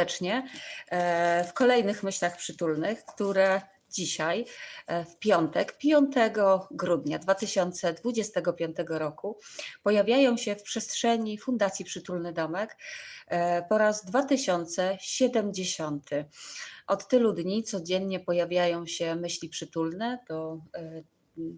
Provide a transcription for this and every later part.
serdecznie e, w kolejnych myślach przytulnych, które dzisiaj, e, w piątek, 5 grudnia 2025 roku, pojawiają się w przestrzeni Fundacji Przytulny Domek e, po raz 2070. Od tylu dni codziennie pojawiają się myśli przytulne do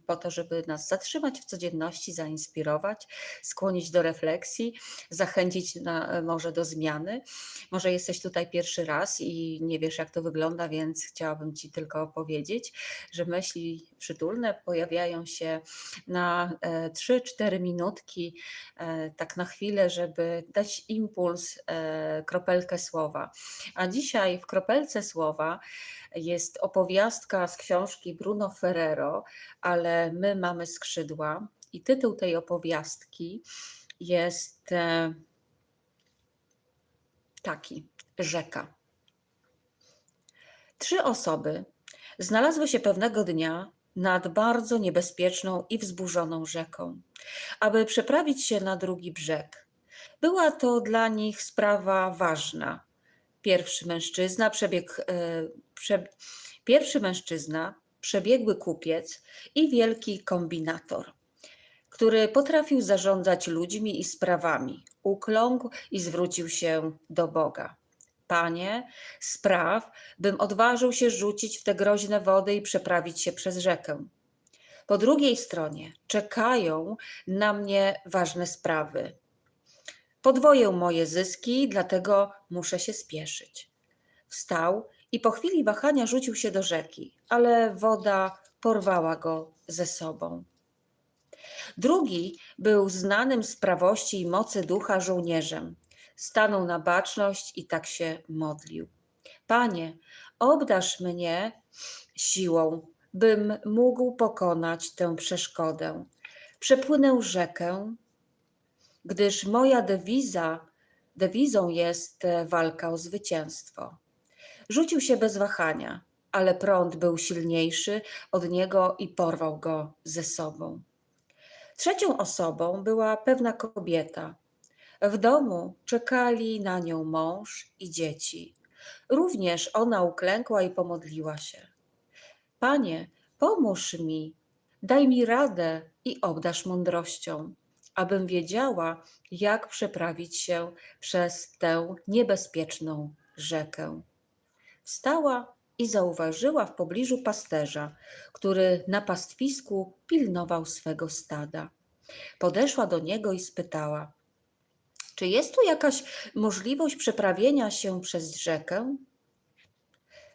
po to, żeby nas zatrzymać w codzienności, zainspirować, skłonić do refleksji, zachęcić na, może do zmiany. Może jesteś tutaj pierwszy raz i nie wiesz, jak to wygląda, więc chciałabym Ci tylko powiedzieć, że myśli przytulne pojawiają się na e, 3-4 minutki, e, tak na chwilę, żeby dać impuls, e, kropelkę słowa. A dzisiaj w kropelce słowa jest opowiastka z książki Bruno Ferrero, ale my mamy skrzydła. I tytuł tej opowiastki jest e, taki: Rzeka. Trzy osoby znalazły się pewnego dnia nad bardzo niebezpieczną i wzburzoną rzeką, aby przeprawić się na drugi brzeg. Była to dla nich sprawa ważna. Pierwszy mężczyzna przebiegł, e, prze, pierwszy mężczyzna, przebiegły kupiec i wielki kombinator, który potrafił zarządzać ludźmi i sprawami. Ukląkł i zwrócił się do Boga. Panie, spraw, bym odważył się rzucić w te groźne wody i przeprawić się przez rzekę. Po drugiej stronie czekają na mnie ważne sprawy. Podwoję moje zyski, dlatego muszę się spieszyć. Wstał i po chwili wahania rzucił się do rzeki, ale woda porwała go ze sobą. Drugi był znanym z prawości i mocy ducha żołnierzem. Stanął na baczność i tak się modlił. Panie, obdarz mnie siłą, bym mógł pokonać tę przeszkodę. Przepłynę rzekę, gdyż moja dewiza, dewizą jest walka o zwycięstwo. Rzucił się bez wahania, ale prąd był silniejszy od niego i porwał go ze sobą. Trzecią osobą była pewna kobieta. W domu czekali na nią mąż i dzieci. Również ona uklękła i pomodliła się. Panie, pomóż mi, daj mi radę i obdasz mądrością, abym wiedziała, jak przeprawić się przez tę niebezpieczną rzekę. Wstała i zauważyła w pobliżu pasterza, który na pastwisku pilnował swego stada. Podeszła do niego i spytała: Czy jest tu jakaś możliwość przeprawienia się przez rzekę?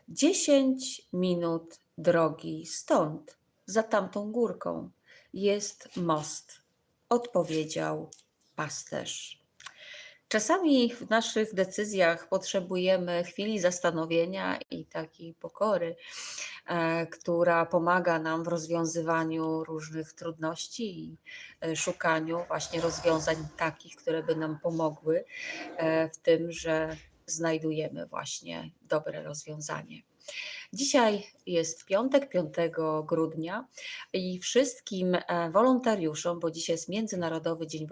Dziesięć minut drogi stąd, za tamtą górką, jest most, odpowiedział pasterz. Czasami w naszych decyzjach potrzebujemy chwili zastanowienia i takiej pokory, e, która pomaga nam w rozwiązywaniu różnych trudności i e, szukaniu właśnie rozwiązań takich, które by nam pomogły e, w tym, że znajdujemy właśnie dobre rozwiązanie. Dzisiaj jest piątek, 5 grudnia i wszystkim e, wolontariuszom, bo dzisiaj jest Międzynarodowy Dzień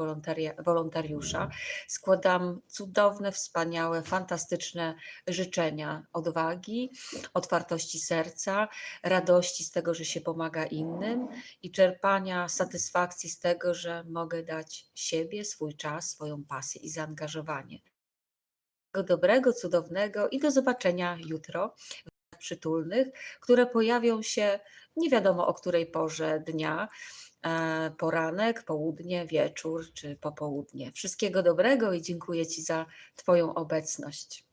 Wolontariusza, składam cudowne, wspaniałe, fantastyczne życzenia odwagi, otwartości serca, radości z tego, że się pomaga innym i czerpania satysfakcji z tego, że mogę dać siebie, swój czas, swoją pasję i zaangażowanie. Dobrego, cudownego i do zobaczenia jutro przytulnych, które pojawią się nie wiadomo o której porze dnia, e, poranek, południe, wieczór czy popołudnie. Wszystkiego dobrego i dziękuję Ci za Twoją obecność.